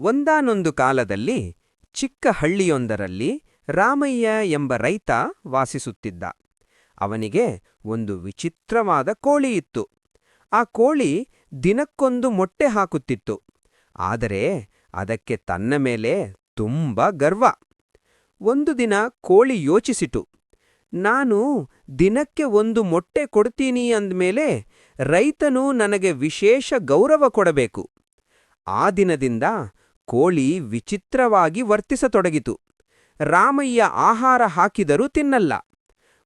ಒಂದಾನೊಂದು ಕಾಲದಲ್ಲಿ ಚಿಕ್ಕ ಹಳ್ಳಿಯೊಂದರಲ್ಲಿ ರಾಮಯ್ಯ ಎಂಬ ರೈತ ವಾಸಿಸುತ್ತಿದ್ದ. ಅವನಿಗೆ ಒಂದು ವಿಚಿತ್ರವಾದ ಕೋಳಿಯಿತ್ತು ಆ ಕೋಳಿ ದಿನಕ್ಕೊಂದು ಮೊಟ್ಟೆ ಹಾಕುತ್ತಿತ್ತು. ಆದರೆ ಅದಕ್ಕೆ ತನ್ನ ಮೇಲೆ ತುಂಬ ಗರ್ವ. ಒಂದು ದಿನ ಕೋಳಿ ಯೋಚಿಸಿತು. ನಾನು ದಿನಕ್ಕೆ ಒಂದು ಮೊಟ್ಟೆ ಕೊಡ್ತೀನಿ ಅಂದಮೇಲೆ ರೈತನು ನನಗೆ ವಿಶೇಷ ಗೌರವ ಕೊಡಬೇಕು. ಆ ದಿನದಿಂದ ಕೋಳಿ ವಿಚಿತ್ರವಾಗಿ ವರ್ತಿಸತೊಡಗಿತು. ರಾಮಯ್ಯ ಆಹಾರ ಹಾಕಿದರೂ ತಿನ್ನಲ್ಲ.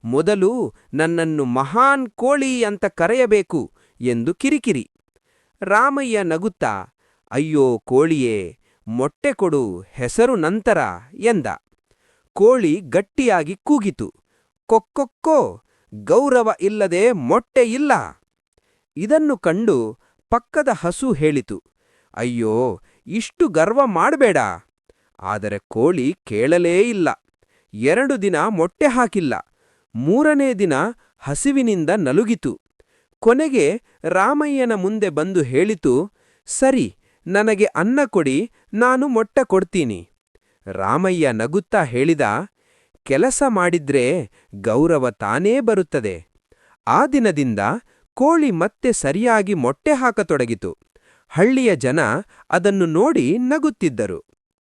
ಮೊದಲು ನನ್ನನ್ನು ಮಹಾನ್ ಕೋಳಿ ಅಂತ ಕರೆಯಬೇಕು ಎಂದು ಕಿರಿಕಿರಿ. ರಾಮಯ್ಯ ನಗುತ್ತಾ, ಅಯ್ಯೋ ಕೋಳಿಯೇ, ಮೊಟ್ಟೆ ಕೊಡು, ಹೆಸರು ನಂತರ ಎಂದ. ಕೋಳಿ ಗಟ್ಟಿಯಾಗಿ ಕೂಗಿತು. ಕೊಕ್ಕೊಕ್ಕೋ, ಗೌರವ ಇಲ್ಲದೆ ಮೊಟ್ಟೆ ಇಲ್ಲ. ಇದನ್ನು ಕಂಡು ಪಕ್ಕದ ಹಸು ಹೇಳಿತು. ಅಯ್ಯೋ ಇಷ್ಟು ಗರ್ವ ಮಾಡಬೇಡ. ಆದರೆ ಕೋಳಿ ಕೇಳಲೇ ಇಲ್ಲ. ಎರಡು ದಿನ ಮೊಟ್ಟೆ ಹಾಕಿಲ್ಲ. ಮೂರನೇ ದಿನ ಹಸಿವಿನಿಂದ ನಲುಗಿತು. ಕೊನೆಗೆ ರಾಮಯ್ಯನ ಮುಂದೆ ಬಂದು ಹೇಳಿತು, ಸರಿ, ನನಗೆ ಅನ್ನ ಕೊಡಿ, ನಾನು ಮೊಟ್ಟೆ ಕೊಡ್ತೀನಿ. ರಾಮಯ್ಯ ನಗುತ್ತಾ ಹೇಳಿದ, ಕೆಲಸ ಮಾಡಿದ್ರೆ ಗೌರವ ತಾನೇ ಬರುತ್ತದೆ. ಆ ದಿನದಿಂದ ಕೋಳಿ ಮತ್ತೆ ಸರಿಯಾಗಿ ಮೊಟ್ಟೆ ಹಾಕತೊಡಗಿತು. ಹಳ್ಳಿಯ ಜನ ಅದನ್ನು ನೋಡಿ ನಗುತ್ತಿದ್ದರು.